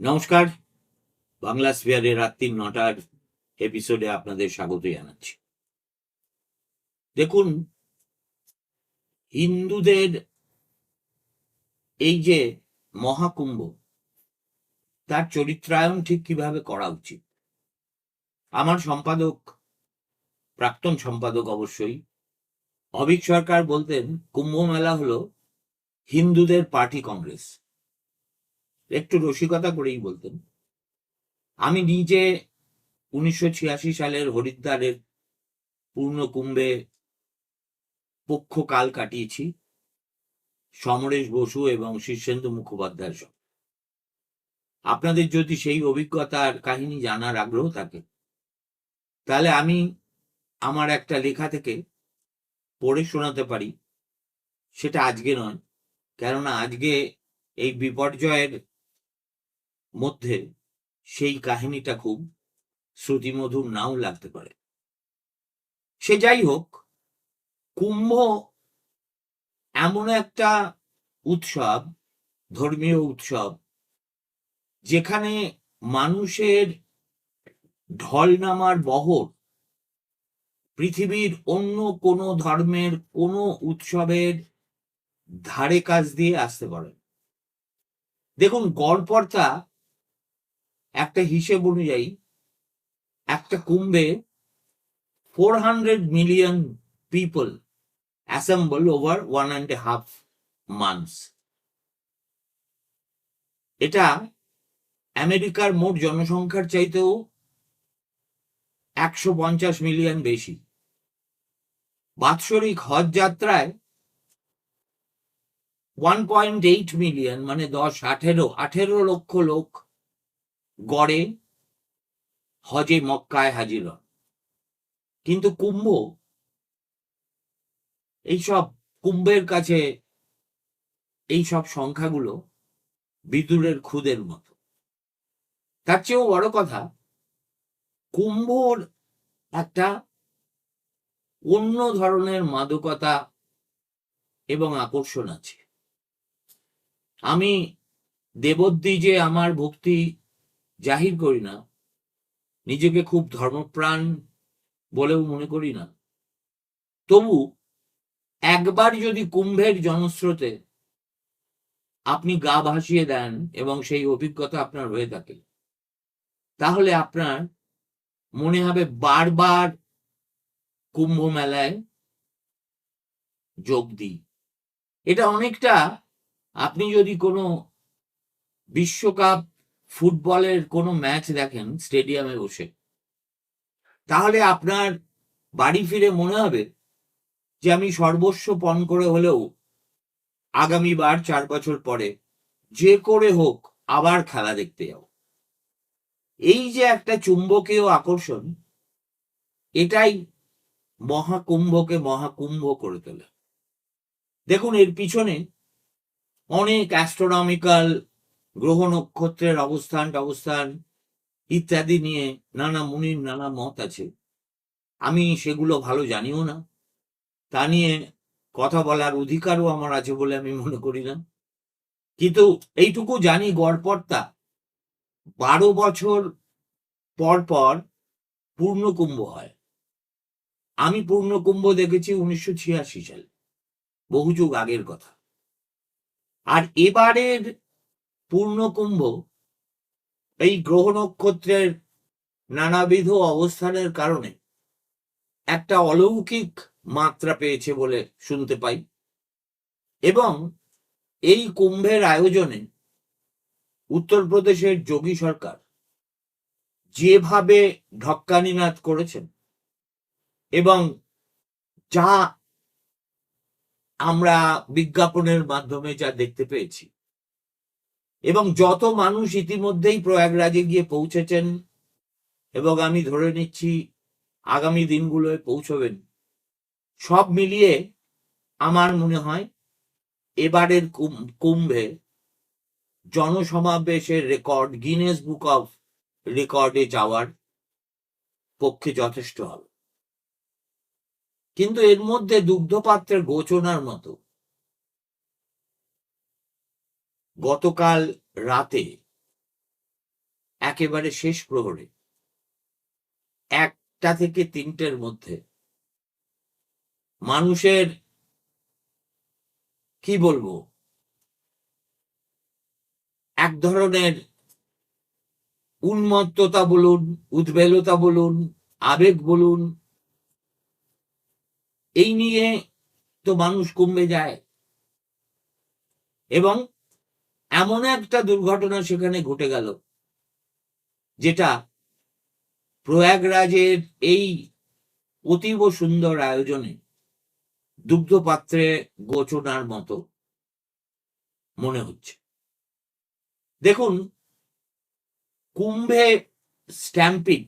নমস্কার। বাংলা স্পেয়ারের রাত্রি নটার এপিসোডে আপনাদের স্বাগত জানাচ্ছি। দেখুন হিন্দুদের এই যে মহাকুম্ভ তার চরিত্রায়ন ঠিক কীভাবে করা উচিত? আমার সম্পাদক, প্রাক্তন সম্পাদক অবশ্যই। অভিক সরকার বলতেন, কুম্ভ মেলা হলো হিন্দুদের পার্টি কংগ্রেস। একটু রসিকতা করেই বলতেন, আমি নিজে উনিশশো ছিয়াশি সালের হরিদ্বারের পূর্ণ কুম্ভে পক্ষকাল কাটিয়েছি। সমরেশ বসু এবং শীর্ষেন্দু মুখোপাধ্যায়ের সঙ্গে। আপনাদের যদি সেই অভিজ্ঞতার কাহিনী জানার আগ্রহ থাকে, তাহলে আমি আমার একটা লেখা থেকে পড়ে শোনাতে পারি। সেটা আজকে নয়, কেননা আজকে এই বিপর্যয়ের মধ্যে সেই কাহিনীটা খুব শ্রুতিমধুর নাও লাগতে পারে। সে যাই হোক, কুম্ভ এমন একটা উৎসব, ধর্মীয় উৎসব যেখানে মানুষের ঢল নামার বহর পৃথিবীর অন্য কোনো ধর্মের কোনো উৎসবের ধারে কাজ দিয়ে আসতে পারে। দেখুন গড়পড়তা একটা হিসেব অনুযায়ী একটা কুম্ভে four hundred million people assemble over one and half months এটা আমেরিকার মোট জনসংখ্যার চাইতেও একশো পঞ্চাশ মিলিয়ন বেশি। বাৎসরিক হজ যাত্রায় ওয়ান পয়েন্ট এইট মিলিয়ন মানে দশ, আঠেরো আঠেরো লক্ষ লোক গড়ে হজে মক্কায় হাজির হন। কিন্তু কুম্ভ, এইসব কুম্ভের কাছে এইসব সংখ্যাগুলো বিদুরের খুদের মতো। তার চেয়েও বড় কথা, কুম্ভর একটা অন্য ধরনের মাদকতা এবং আকর্ষণ আছে। আমি দেবদ্বী যে আমার ভক্তি জাহির করি না, নিজেকে খুব ধর্মপ্রাণ বলেও মনে করি না, তবু একবার যদি কুম্ভের জনস্রোতে আপনি গা ভাসিয়ে দেন এবং সেই অভিজ্ঞতা আপনার হয়ে থাকে তাহলে আপনার মনে হবে বারবার কুম্ভ মেলায় যোগ দিই। এটা অনেকটা আপনি যদি কোনো বিশ্বকাপ ফুটবলের কোনো ম্যাচ দেখেন স্টেডিয়ামে বসে, তাহলে আপনার বাড়ি ফিরে মনে হবে যে আমি সর্বস্ব পণ করে হলেও আগামীবার চার বছর পরে যে করে হোক আবার খেলা দেখতে যাও এই যে একটা চুম্বকীয় আকর্ষণ, এটাই মহাকুম্ভকে মহাকুম্ভ করে তোলে। দেখুন, এর পিছনে অনেক অ্যাস্ট্রোনমিক্যাল গ্রহ নক্ষত্রের অবস্থান অবস্থান ইত্যাদি নিয়ে নানা মুনির, নানা মত আছে। আমি সেগুলো ভালো জানিও না। তা নিয়ে কথা বলার অধিকারও আমার আছে বলে আমি মনে করি না। কিন্তু এইটুকু জানি, গড়পড়তা বারো বছর পর পর পূর্ণকুম্ভ হয়। আমি পূর্ণকুম্ভ দেখেছি উনিশশো ছিয়াশি সালে, বহু যুগ আগের কথা। আর এবারের পূর্ণকুম্ভ এই গ্রহ নক্ষত্রের নানাবিধ অবস্থানের কারণে একটা অলৌকিক মাত্রা পেয়েছে বলে শুনতে পাই। এবং এই কুম্ভের আয়োজনে উত্তরপ্রদেশের যোগী সরকার যেভাবে ঢক্কানিনাদ করেছেন এবং যা আমরা বিজ্ঞাপনের মাধ্যমে যা দেখতে পেয়েছি এবং যত মানুষ ইতিমধ্যেই প্রয়াগরাজে গিয়ে পৌঁছেছেন এবং আমি ধরে নিচ্ছি আগামী দিনগুলোয় পৌঁছবেন, সব মিলিয়ে আমার মনে হয় এবারের কুম্ভে জনসমাবেশের রেকর্ড গিনেস বুক অফ রেকর্ডে যাওয়ার পক্ষে যথেষ্ট হবে। কিন্তু এর মধ্যে দুগ্ধপাত্রের গোচনার মতো, গতকাল রাতে একেবারে শেষ প্রহরে একটা থেকে তিনটের মধ্যে মানুষের, কি বলব এক ধরনের উন্মত্ততা বলুন, উদ্বেলতা বলুন, আবেগ বলুন, এই নিয়ে তো মানুষ কমবে যায়। এবং এমন একটা দুর্ঘটনা সেখানে ঘটে গেল, যেটা প্রয়াগরাজের এই অতীব সুন্দর আয়োজনে দুগ্ধপাত্রে গোচনার মতো মনে হচ্ছে। দেখুন, কুম্ভে স্ট্যাম্পিড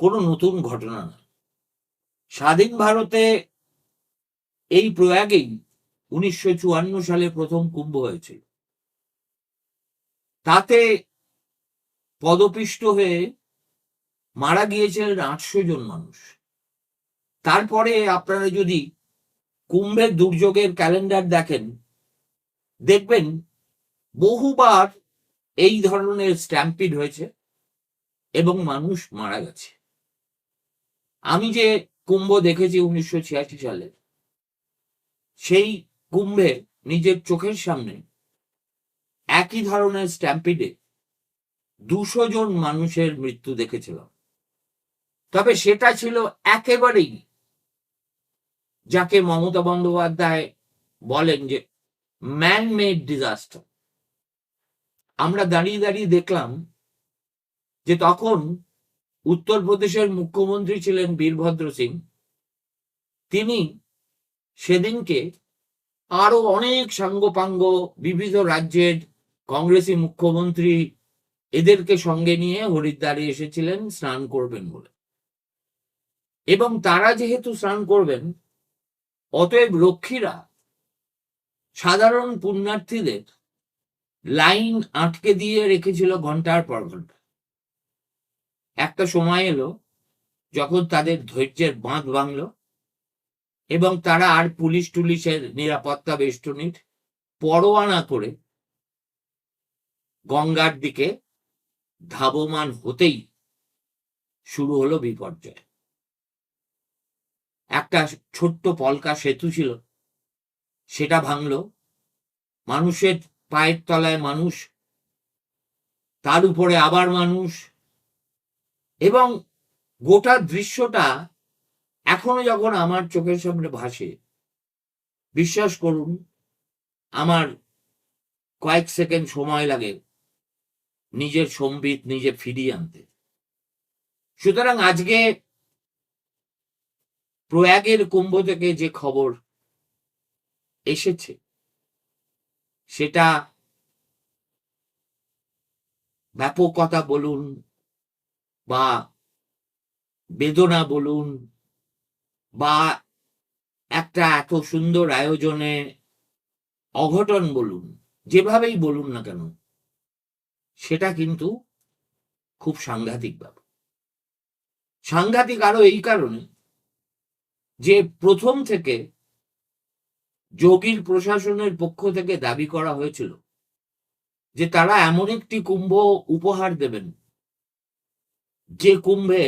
কোনো নতুন ঘটনা না। স্বাধীন ভারতে এই প্রয়াগেই উনিশশো চুয়ান্ন সালে প্রথম কুম্ভ হয়েছিল। তাতে পদপিষ্ট হয়ে মারা গিয়েছিলেন আটশো জন মানুষ। তারপরে আপনারা যদি কুম্ভের দুর্যোগের ক্যালেন্ডার দেখেন, দেখবেন বহুবার এই ধরনের স্ট্যাম্পিড হয়েছে এবং মানুষ মারা গেছে। আমি যে কুম্ভ দেখেছি উনিশশো ছিয়াশি সালে, সেই কুম্ভে নিজের চোখের সামনে একই ধরনের স্ট্যাম্পিডে দুশো জন মানুষের মৃত্যু দেখেছিলাম। তবে সেটা ছিল একেবারেই যাকে মমতা বন্দ্যোপাধ্যায় বলেন যে ম্যান মেড ডিজাস্টার আমরা দাঁড়িয়ে দাঁড়িয়ে দেখলাম যে তখন উত্তরপ্রদেশের মুখ্যমন্ত্রী ছিলেন বীরভদ্র সিং। তিনি সেদিনকে আরও অনেক সাঙ্গপাঙ্গ বিবিধ রাজ্যের কংগ্রেসি মুখ্যমন্ত্রী এদেরকে সঙ্গে নিয়ে হরিদ্বারে এসেছিলেন স্নান করবেন বলে। এবং তারা যেহেতু স্নান করবেন, অতএব রক্ষীরা সাধারণ পুণ্যার্থীদের লাইন আটকে দিয়ে রেখেছিল ঘণ্টার পর ঘণ্টা। একটা সময় এলো যখন তাদের ধৈর্যের বাঁধ ভাঙল এবং তারা আর পুলিশ টুলিশের নিরাপত্তা বেষ্টনীর পরোয়া না করে গঙ্গার দিকে ধাবমান হতেই শুরু হলো বিপর্যয়। একটা ছোট্ট পলকা সেতু ছিল, সেটা ভাঙলো, মানুষের পায়ের তলায় মানুষ, তার উপরে আবার মানুষ এবং গোটা দৃশ্যটা এখনও যখন আমার চোখের সামনে ভাসে, বিশ্বাস করুন, আমার কয়েক সেকেন্ড সময় লাগে নিজের সম্বিত নিজে ফিরিয়ে আনতে। সুতরাং আজকে প্রয়াগের কুম্ভ থেকে যে খবর এসেছে সেটা ব্যাপকতা বলুন বা বেদনা বলুন বা একটা এত সুন্দর আয়োজনে অঘটন বলুন, যেভাবেই বলুন না কেন, সেটা কিন্তু খুব সাংঘাতিক ব্যাপার। সাংঘাতিক আরও এই কারণে যে প্রথম থেকে যোগীর প্রশাসনের পক্ষ থেকে দাবি করা হয়েছিল যে তারা এমন একটি কুম্ভ উপহার দেবেন। যে কুম্ভে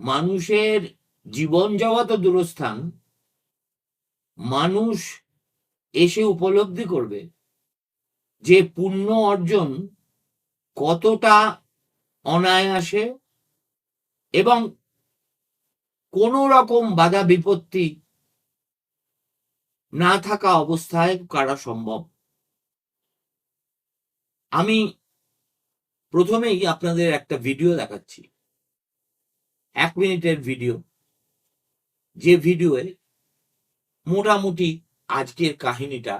মানুষের জীবন যাওয়া তো দূরস্থান, মানুষ এসে উপলব্ধি করবে যে পুণ্য অর্জন কতটা অনায়াসে এবং কোন রকম বাধা বিপত্তি না থাকা অবস্থায় করা সম্ভব। আমি প্রথমেই আপনাদের একটা ভিডিও দেখাচ্ছি। এক মিনিটের ভিডিও যে ভিডিওয়ে মোটামুটি আজকের কাহিনীটা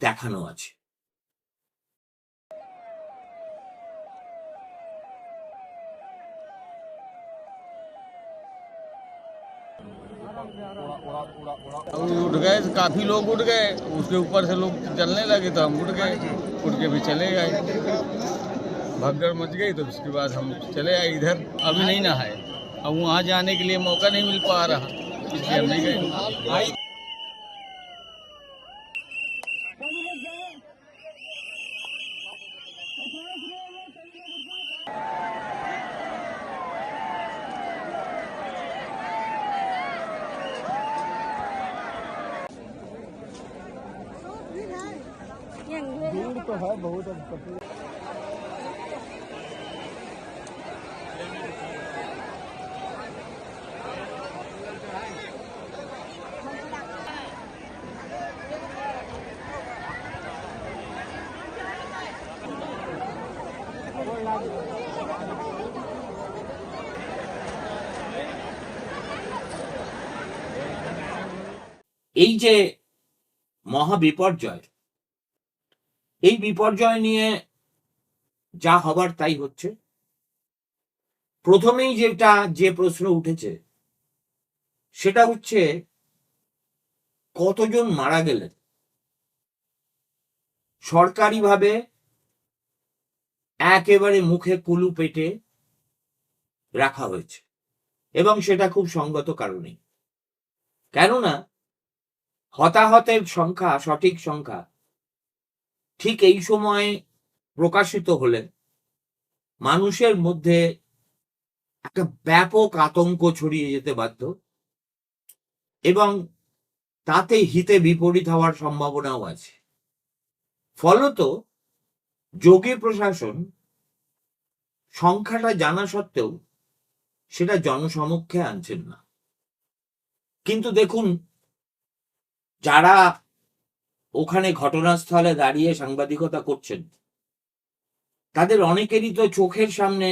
দেখানো আছে। उठ गए, काफ़ी लोग उठ गए। उसके ऊपर से लोग चलने लगे तो हम उठ गए। उठ के भी चले गए भगदड़ मच गई तो उसके बाद हम चले आए इधर। अभी नहीं नहाए। अब वहाँ जाने के लिए मौका नहीं मिल पा रहा। इसलिए हम नहीं गए। এই যে মহা বিপর্যয়, এই বিপর্যয় নিয়ে যা হবার তাই হচ্ছে। প্রথমেই যেটা, যে প্রশ্ন উঠেছে, সেটা হচ্ছে, কতজন মারা গেলেন? সরকারিভাবে একেবারে মুখে কুলু পেটে রাখা হয়েছে। এবং সেটা খুব সঙ্গত কারণে কেননা হতাহতের সংখ্যা, সঠিক সংখ্যা, ঠিক এই সময় প্রকাশিত হলে মানুষের মধ্যে একটা ব্যাপক আতঙ্ক ছড়িয়ে যেতে বাধ্য এবং তাতে হিতে বিপরীত হওয়ার সম্ভাবনাও আছে। ফলত যোগী প্রশাসন সংখ্যাটা জানা সত্ত্বেও সেটা জনসমক্ষে আনছেন না। কিন্তু দেখুন যারা ওখানে ঘটনাস্থলে দাঁড়িয়ে সাংবাদিকতা করছেন, তাদের অনেকেরই তো চোখের সামনে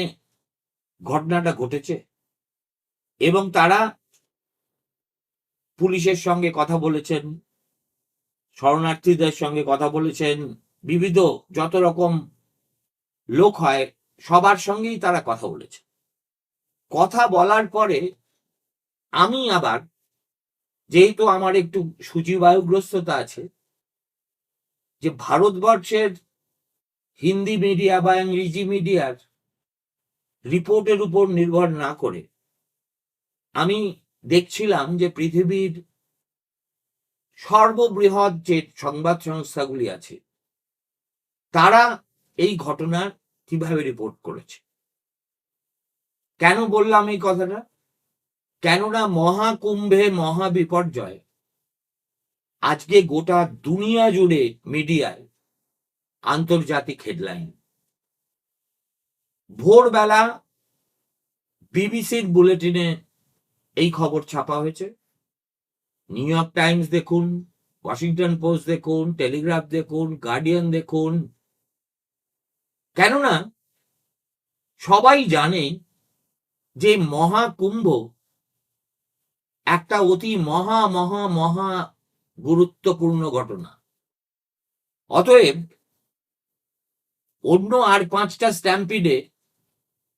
ঘটনাটা ঘটেছে এবং তারা পুলিশের সঙ্গে কথা বলেছেন, শরণার্থীদের সঙ্গে কথা বলেছেন, বিবিধ যত রকম লোক হয়, সবার সঙ্গেই তারা কথা বলেছে কথা বলার পরে আমি আবার যেহেতু আমার একটু সূচিবায়ুগ্রস্ততা আছে, যে ভারতবর্ষের হিন্দি মিডিয়া বা ইংরেজি মিডিয়ার রিপোর্টের উপর নির্ভর না করে, আমি দেখছিলাম যে পৃথিবীর সর্ববৃহৎ যে সংবাদ সংস্থাগুলি আছে, তারা এই ঘটনার কীভাবে রিপোর্ট করেছে? কেন বললাম এই কথাটা? কেননা মহাকুম্ভে মহা বিপর্যয় আজকে গোটা দুনিয়া জুড়ে মিডিয়ায় আন্তর্জাতিক হেডলাইন। ভোরবেলা বিবিসির বুলেটিনে এই খবর ছাপা হয়েছে। নিউ ইয়র্ক টাইমস দেখুন, ওয়াশিংটন পোস্ট দেখুন, টেলিগ্রাফ দেখুন, গার্ডিয়ান দেখুন। কেননা সবাই জানে যে মহাকুম্ভ একটা অতি মহা মহা মহা গুরুত্বপূর্ণ ঘটনা। অতএব, অন্য আর পাঁচটা স্ট্যাম্পিডে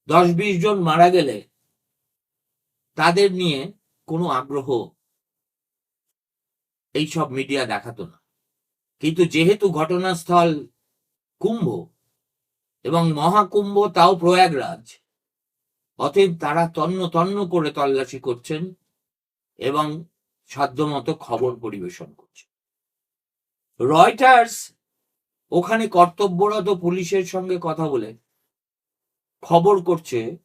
দশ বিশ জন মারা গেলে তাদের নিয়ে কোনো আগ্রহ এইসব মিডিয়া দেখাতো না। কিন্তু যেহেতু ঘটনাস্থল কুম্ভ এবং মহাকুম্ভ, তাও প্রয়াগরাজ, অতএব তারা তন্ন তন্ন করে তল্লাশি করছেন। এবং সাধ্যমতো খবর পরিবেশন করছে। রয়টার্স ওখানে কর্তব্যরত পুলিশের সঙ্গে কথা বলে খবর করছে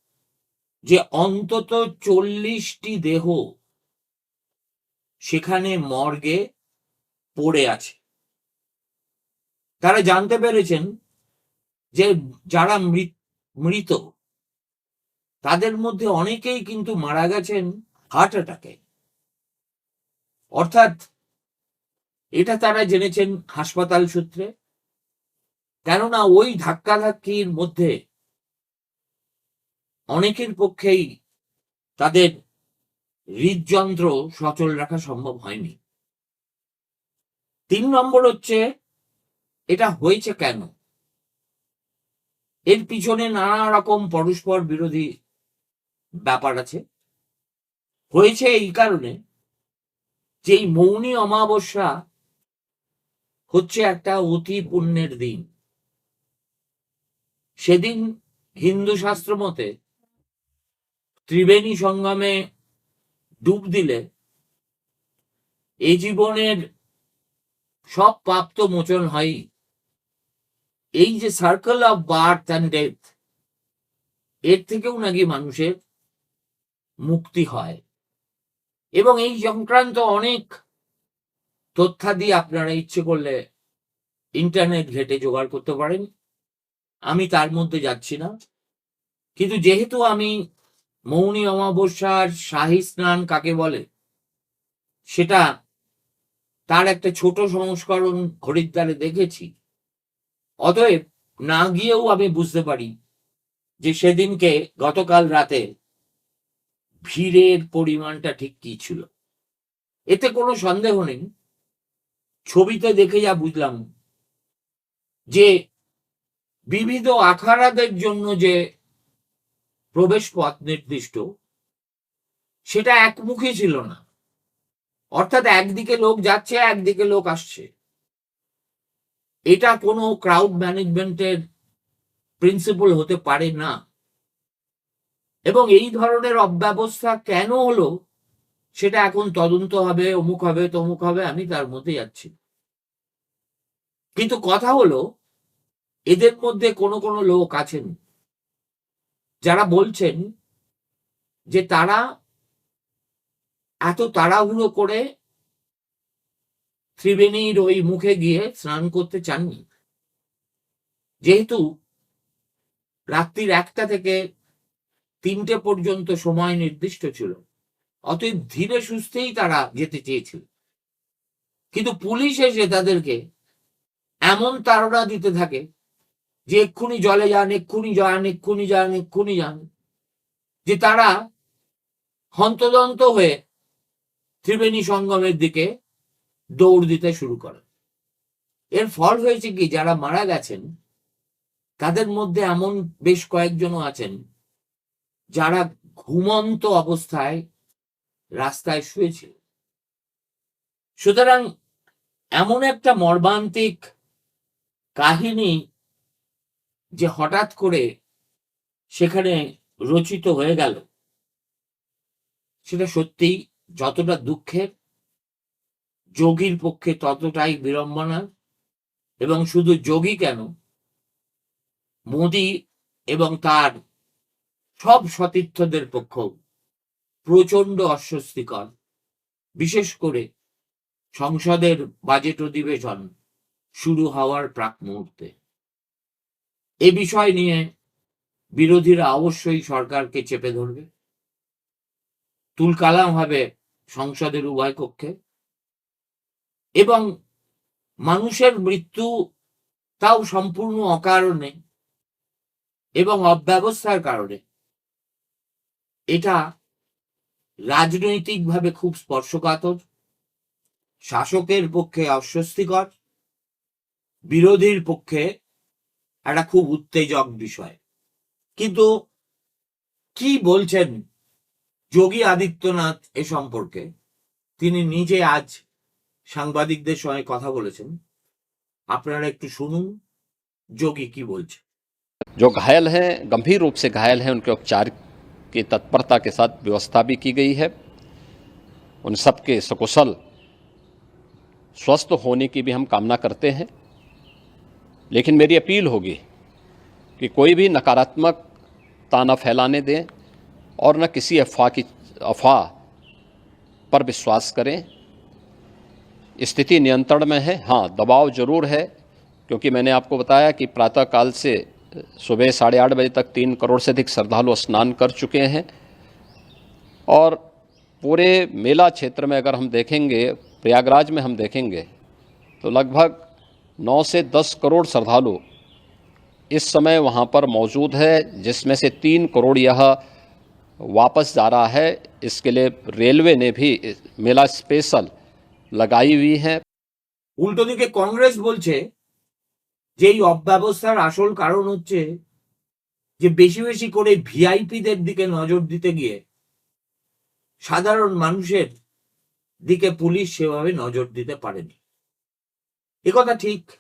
যে অন্তত চল্লিশটি দেহ সেখানে মর্গে পড়ে আছে। তারা জানতে পেরেছেন যে যারা মৃত মৃত, তাদের মধ্যে অনেকেই কিন্তু মারা গেছেন হার্ট অ্যাটাকে। অর্থাৎ এটা তারা জেনেছেন হাসপাতাল সূত্রে। কেননা ওই ধাক্কাধাক্কির মধ্যে অনেকের পক্ষেই তাদের হৃদযন্ত্র সচল রাখা সম্ভব হয়নি। তিন নম্বর হচ্ছে, এটা হয়েছে কেন? এর পিছনে নানা রকম পরস্পর বিরোধী ব্যাপার আছে। হয়েছে এই কারণে যে এই মৌনী অমাবস্যা হচ্ছে একটা অতি পুণ্যের দিন। সেদিন হিন্দু শাস্ত্র মতে ত্রিবেণী সঙ্গমে ডুব দিলে এই জীবনের সব পাপ তো মোচন হয়। এই যে circle of birth and death এর থেকেও নাকি মানুষের মুক্তি হয়। এবং এই সংক্রান্ত অনেক তথ্যাদি আপনারা ইচ্ছে করলে ইন্টারনেট ঘেটে জোগাড় করতে পারেন। আমি তার মধ্যে যাচ্ছি না। কিন্তু যেহেতু আমি মৌনী অমাবস্যার শাহী স্নান কাকে বলে, সেটা তার একটা ছোট সংস্করণ হরিদ্বারে দেখেছি। অতএব না গিয়েও আমি বুঝতে পারি যে সেদিনকে গতকাল রাতে ভিড়ের পরিমাণটা ঠিক কি ছিল? এতে কোনো সন্দেহ নেই। ছবিতে দেখে যা বুঝলাম যে বিবিধ আখাড়াদের জন্য যে প্রবেশ পথ নির্দিষ্ট, সেটা একমুখী ছিল না। অর্থাৎ একদিকে লোক যাচ্ছে, একদিকে লোক আসছে। এটা কোনো ক্রাউড ম্যানেজমেন্টের প্রিন্সিপাল হতে পারে না। এবং এই ধরনের অব্যবস্থা কেন হলো, সেটা এখন তদন্ত হবে, অমুক হবে, তমুক হবে, আমি তার মধ্যে যাচ্ছি কিন্তু কথা হলো, এদের মধ্যে কোনো কোনো লোক আছেন, যারা বলছেন যে তারা এত তাড়াহুড়ো করে ত্রিবেণীর ওই মুখে গিয়ে স্নান করতে চাননি। যেহেতু রাত্রির একটা থেকে তিনটে পর্যন্ত সময় নির্দিষ্ট ছিল। অতএব ধীরে সুস্থেই তারা যেতে চেয়েছিল। কিন্তু পুলিশ এসে তাদেরকে এমন তাড়না দিতে থাকে যে এক্ষুনি জলে যান, এক্ষুনি যান এক্ষুনি যান এক্ষুনি যান, যে তারা হন্তদন্ত হয়ে ত্রিবেণী সঙ্গমের দিকে দৌড় দিতে শুরু করে। এর ফল হয়েছে কি? যারা মারা গেছেন, তাদের মধ্যে এমন বেশ কয়েকজনও আছেন যারা ঘুমন্ত অবস্থায় রাস্তায় শুয়েছিল। সুতরাং এমন একটা মর্মান্তিক কাহিনী যে হঠাৎ করে সেখানে রচিত হয়ে গেল, সেটা সত্যিই যতটা দুঃখের, যোগীর পক্ষে ততটাই বিড়ম্বনা এবং শুধু যোগী কেন, মোদি এবং তার সব সতীর্থদের পক্ষেও প্রচণ্ড অস্বস্তিকর, বিশেষ করে সংসদের বাজেট অধিবেশন শুরু হওয়ার প্রাক মুহূর্তে। এ বিষয় নিয়ে বিরোধীরা অবশ্যই সরকারকে চেপে ধরবে। তুলকালাম হবে সংসদের উভয় কক্ষে। এবং মানুষের মৃত্যু তাও সম্পূর্ণ অকারণে এবং অব্যবস্থার কারণে এটা রাজনৈতিকভাবে খুব স্পর্শকাতর শাসকের পক্ষে অস্বস্তিকর বিরোধীর পক্ষে একটা খুব উত্তেজক বিষয় কিন্তু কি বলছেন যোগী আদিত্যনাথ এ সম্পর্কে তিনি নিজে আজ সাংবাদিকদের সঙ্গে কথা বলেছেন আপনারা একটু শুনুন যোগী কি বলছে जो घायल हैं गंभीर रूप से घायल हैं उनके उपचार की तत्परता के साथ व्यवस्था भी की गई है। उन सब के सकुशल स्वस्थ होने की भी हम कामना करते हैं। लेकिन मेरी अपील होगी कि कोई भी नकारात्मक ताना फैलाने दें और न किसी अफवाह की, अफवाह पर विश्वास करें। स्थिति नियंत्रण में है। हाँ दबाव ज़रूर है, क्योंकि मैंने आपको बताया कि प्रातःकाल से सुबह साढ़े आठ बजे तक तीन करोड़ से अधिक श्रद्धालु स्नान कर चुके हैं और पूरे मेला क्षेत्र में अगर हम देखेंगे प्रयागराज में हम देखेंगे तो लगभग नौ से दस करोड़ श्रद्धालु इस समय वहाँ पर मौजूद है जिसमें से तीन करोड़ यह वापस जा रहा है इसके लिए रेलवे ने भी मेला स्पेशल लगाई हुई है উল্টো দিকে কংগ্রেস বলছে যে এই অব্যবস্থার আসল কারণ হচ্ছে যে বেশি বেশি করে ভিআইপিদের দিকে নজর দিতে গিয়ে সাধারণ মানুষের দিকে পুলিশ সেভাবে নজর দিতে পারেনি। একথা ঠিক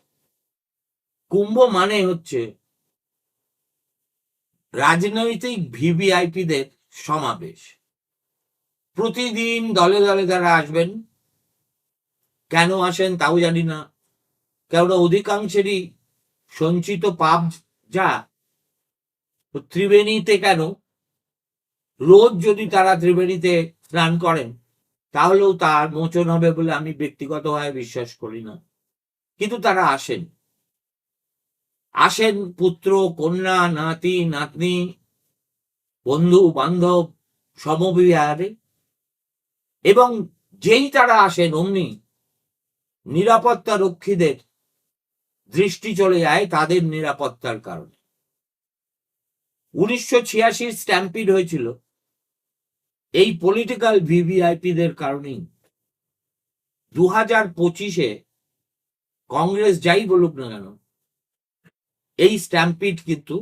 কুম্ভ মানে হচ্ছে রাজনৈতিক ভিভিআইপিদের সমাবেশ। প্রতিদিন দলে দলে তারা আসবেন। কেন আসেন তাও জানি না। কেননা অধিকাংশেরই সঞ্চিত পাপ যা ত্রিবেণীতে কেন? রোজ যদি তারা ত্রিবেণীতে স্নান করেন, তাহলেও তার মোচন হবে বলে আমি ব্যক্তিগতভাবে বিশ্বাস করি না। কিন্তু তারা আসেন। আসেন পুত্র, কন্যা, নাতি, নাতনি, বন্ধু, বান্ধব, সমবিহারে। এবং যেই তারা আসেন, অমনি নিরাপত্তা রক্ষীদের দৃষ্টি চলে যায় তাদের নিরাপত্তার কারণে। উনিশশো ছিয়াশির স্ট্যাম্পিড হয়েছিল। এই পলিটিক্যাল ভিভিআইপিদের কারণেই দু হাজার পঁচিশে কংগ্রেস যাই বলুক না কেন, এই স্ট্যাম্পিড কিন্তু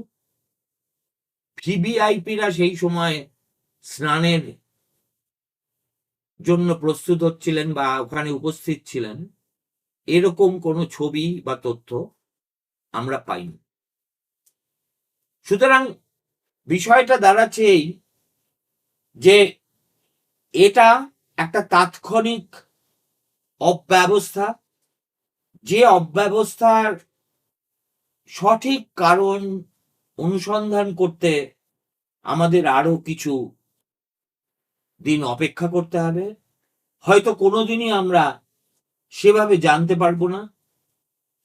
ভিভিআইপিরা সেই সময় স্নানের জন্য প্রস্তুত হচ্ছিলেন বা ওখানে উপস্থিত ছিলেন। এরকম কোনো ছবি বা তথ্য আমরা পাইনি। সুতরাং বিষয়টা দাঁড়াচ্ছে এই যে এটা একটা তাৎক্ষণিক অব্যবস্থা, যে অব্যবস্থার সঠিক কারণ অনুসন্ধান করতে আমাদের আরও কিছু দিন অপেক্ষা করতে হবে। হয়তো কোনোদিনই আমরা সেভাবে জানতে পারব না।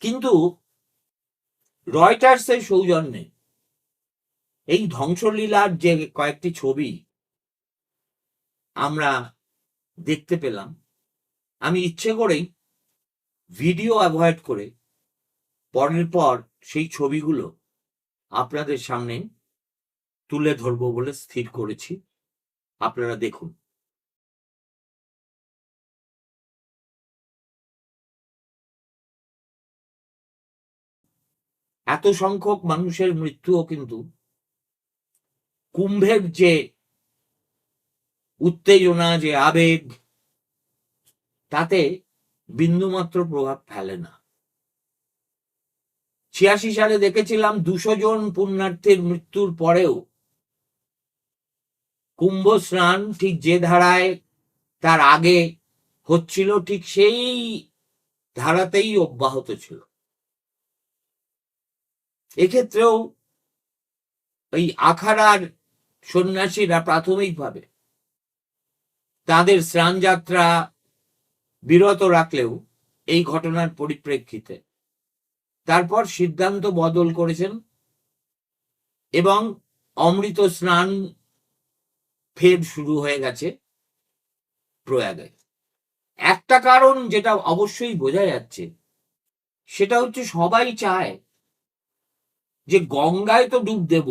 কিন্তু রয়টার্সের সৌজন্যে এই ধ্বংসলীলার যে কয়েকটি ছবি আমরা দেখতে পেলাম, আমি ইচ্ছে করেই ভিডিও অ্যাভয়েড করে পরের পর সেই ছবিগুলো আপনাদের সামনে তুলে ধরবো বলে স্থির করেছি। আপনারা দেখুন। এত সংখ্যক মানুষের মৃত্যুও কিন্তু কুম্ভের যে উত্তেজনা, যে আবেগ, তাতে বিন্দুমাত্র প্রভাব ফেলে না। ছিয়াশি সালে দেখেছিলাম দুশো জন পুণ্যার্থীর মৃত্যুর পরেও কুম্ভ স্নান ঠিক যে ধারায় তার আগে হচ্ছিল, ঠিক সেই ধারাতেই অব্যাহত ছিল। এক্ষেত্রেও এই আখাড়ার সন্ন্যাসীরা প্রাথমিকভাবে তাদের স্নান যাত্রা বিরত রাখলেও এই ঘটনার পরিপ্রেক্ষিতে। তারপর সিদ্ধান্ত বদল করেছেন এবং অমৃত স্নান ফের শুরু হয়ে গেছে প্রয়াগে। একটা কারণ যেটা অবশ্যই বোঝা যাচ্ছে, সেটা হচ্ছে সবাই চায় যে গঙ্গায় তো ডুব দেব।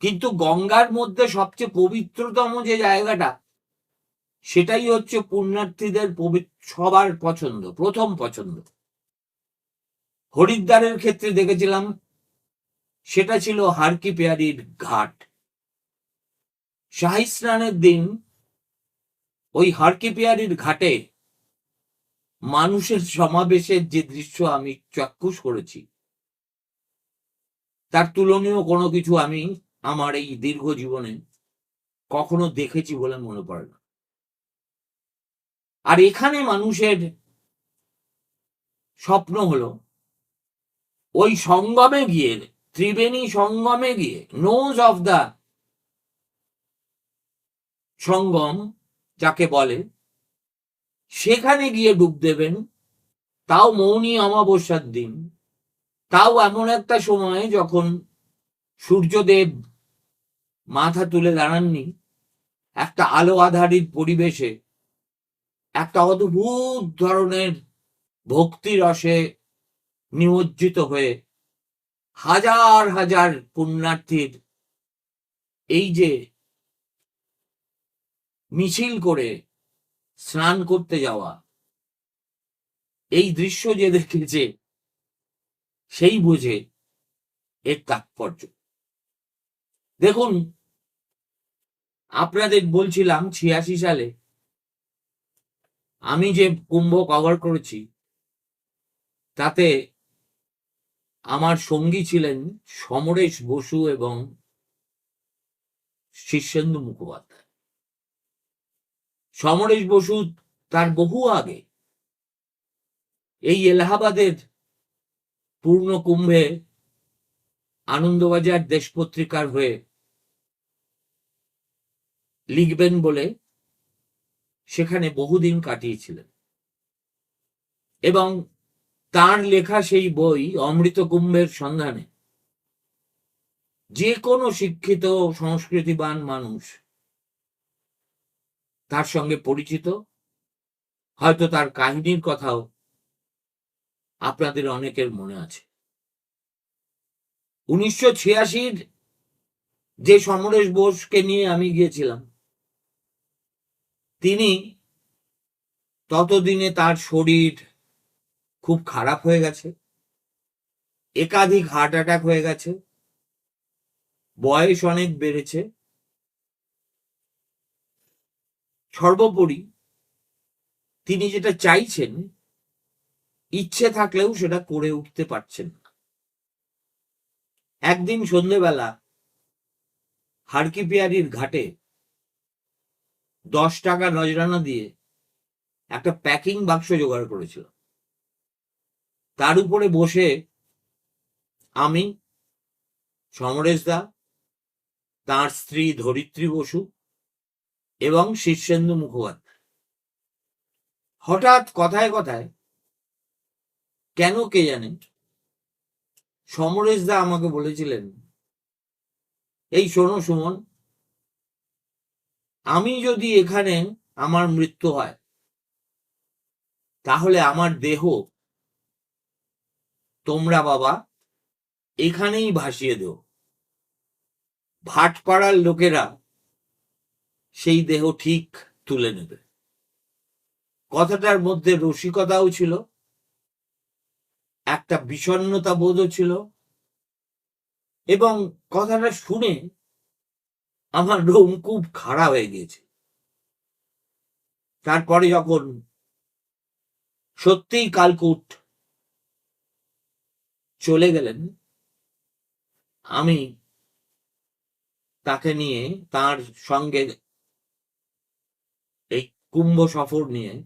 কিন্তু গঙ্গার মধ্যে সবচেয়ে পবিত্রতম যে জায়গাটা, সেটাই হচ্ছে পুণ্যার্থীদের সবার পছন্দ, প্রথম পছন্দ। হরিদ্বারের ক্ষেত্রে দেখেছিলাম, সেটা ছিল হারকি পেয়ারির ঘাট। শাহী স্নানের দিন ওই হারকি পেয়ারির ঘাটে মানুষের সমাবেশের যে দৃশ্য আমি চাক্ষুষ করেছি তার তুলনীয় কোনো কিছু আমি আমার এই দীর্ঘ জীবনে কখনো দেখেছি বলে মনে পড়ে না। আর এখানে মানুষের স্বপ্ন হলো, ওই সঙ্গমে গিয়ে, ত্রিবেণী সঙ্গমে গিয়ে নোজ অফ দা সঙ্গম যাকে বলে, সেখানে গিয়ে ডুব দেবেন, তাও মৌনী অমাবস্যার দিন। তাও এমন একটা সময় যখন সূর্যদেব মাথা তুলে দাঁড়াননি, একটা আলো আধারিত পরিবেশে, একটা অদ্ভুত ধরনের ভক্তি রসে নিমজ্জিত হয়ে হাজার হাজার পুণ্যার্থীর এই যে মিছিল করে স্নান করতে যাওয়া, এই দৃশ্য যে দেখেছে সেই বোঝে এর তাৎপর্য। দেখুন, আপনাদের বলছিলাম ছিয়াশি সালে আমি যে কুম্ভ কভার করেছি, তাতে আমার সঙ্গী ছিলেন সমরেশ বসু এবং শীর্ষেন্দু মুখোপাধ্যায়। সমরেশ বসু তার বহু আগে এই এলাহাবাদের পূর্ণ কুম্ভে আনন্দবাজার দেশ পত্রিকার হয়ে লিখবেন বলে সেখানে বহুদিন কাটিয়েছিলেন। এবং তার লেখা সেই বই অমৃত কুম্ভের সন্ধানে। যে কোনো শিক্ষিত সংস্কৃতিবান মানুষ তার সঙ্গে পরিচিত, হয়তো তার কাহিনীর কথাও আপনাদের অনেকের মনে আছে। উনিশশো ছিয়াশির যে সমরেশ বোসকে নিয়ে আমি গিয়েছিলাম, তিনি ততদিনে তার শরীর খুব খারাপ হয়ে গেছে, একাধিক হার্ট অ্যাটাক হয়ে গেছে, বয়স অনেক বেড়েছে। সর্বোপরি তিনি যেটা চাইছেন ইচ্ছে থাকলেও সেটা করে উঠতে পারছেন না। একদিন সন্ধেবেলা হারকিপিয়ারির ঘাটে দশ টাকা নজরানা দিয়ে একটা প্যাকিং বাক্স জোগাড় করেছিল। তার উপরে বসে আমি, সমরেশ দা, তাঁর স্ত্রী ধরিত্রী বসু এবং শীর্ষেন্দু মুখোপাধ্যায়। হঠাৎ কথায় কথায় কেন কে জানে? সমরেশ দা আমাকে বলেছিলেন, এই শোনো সুমন, আমি যদি এখানে আমার মৃত্যু হয়, তাহলে আমার দেহ তোমরা বাবা এখানেই ভাসিয়ে দেও। ভাটপাড়ার লোকেরা সেই দেহ ঠিক তুলে নেবে। কথাটার মধ্যে রসিকতাও ছিল একটা বিষণ্ণতা বোধও ছিল। এবং কথাটা শুনে আমার রোম খুব খারাপ হয়ে গিয়েছে। তারপরে যখন সত্যিই কালকুট চলে গেলেন, আমি তাকে নিয়ে তার সঙ্গে এই কুম্ভ সফর নিয়ে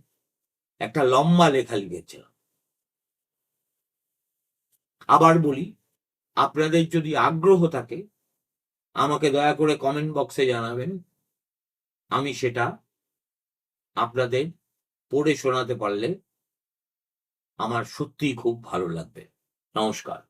একটা লম্বা লেখা লিখেছিলাম। আবার বলি, আপনাদের যদি আগ্রহ থাকে, আমাকে দয়া করে কমেন্ট বক্সে জানাবেন। আমি সেটা আপনাদের পড়ে শোনাতে পারলে আমার সত্যিই খুব ভালো লাগবে। নমস্কার।